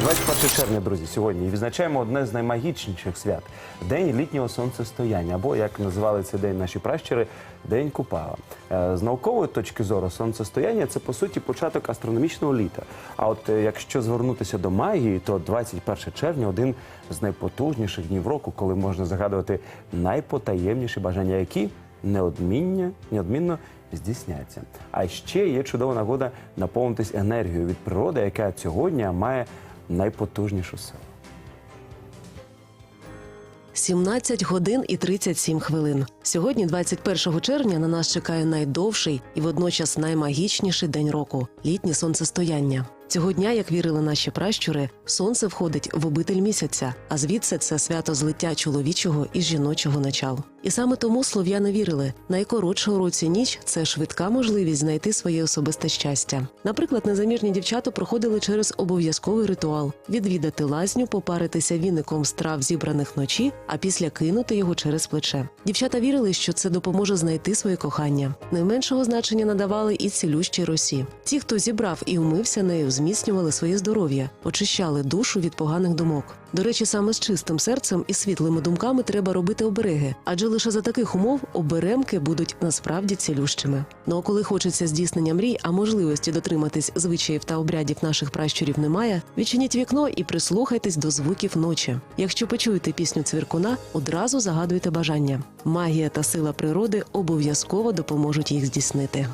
21 червня, друзі, сьогодні відзначаємо одне з наймагічніших свят день літнього сонцестояння, або як називали цей день наші пращури, день Купала. Е, З наукової точки зору, сонцестояння це по суті початок астрономічного літа. А от е, якщо звернутися до магії, то 21 червня один з найпотужніших днів року, коли можна загадувати найпотаємніші бажання, які неодмінно, неодмінно здійсняться. А ще є чудова нагода наповнитись енергією від природи, яка цього дня має найпотужнішу силу. 17 годин і 37 хвилин. Сьогодні, 21 червня, на нас чекає найдовший і водночас наймагічніший день року літнє сонцестояння. Цього дня, як вірили наші пращури, сонце входить в обитель місяця, а звідси це свято злиття чоловічого і жіночого начал. І саме тому слов'яни вірили, найкоротша у році ніч це швидка можливість знайти своє особисте щастя. Наприклад, незаміжні дівчата проходили через обов'язковий ритуал відвідати лазню, попаритися віником з трав, зібраних вночі, а після кинути його через плече. Дівчата вірили, що це допоможе знайти своє кохання. Найменшого значення надавали і цілющій росі. Ті, хто зібрав і умився нею, зміцнювали своє здоров'я, очищали душу від поганих думок. До речі, саме з чистим серцем і світлими думками треба робити обереги, адже лише за таких умов оберемки будуть насправді цілющими. Ну а коли хочеться здійснення мрій, а можливості дотриматись звичаїв та обрядів наших пращурів немає, відчиніть вікно і прислухайтесь до звуків ночі. Якщо почуєте пісню цвіркуна, одразу загадуйте бажання. Магія та сила природи обов'язково допоможуть їх здійснити.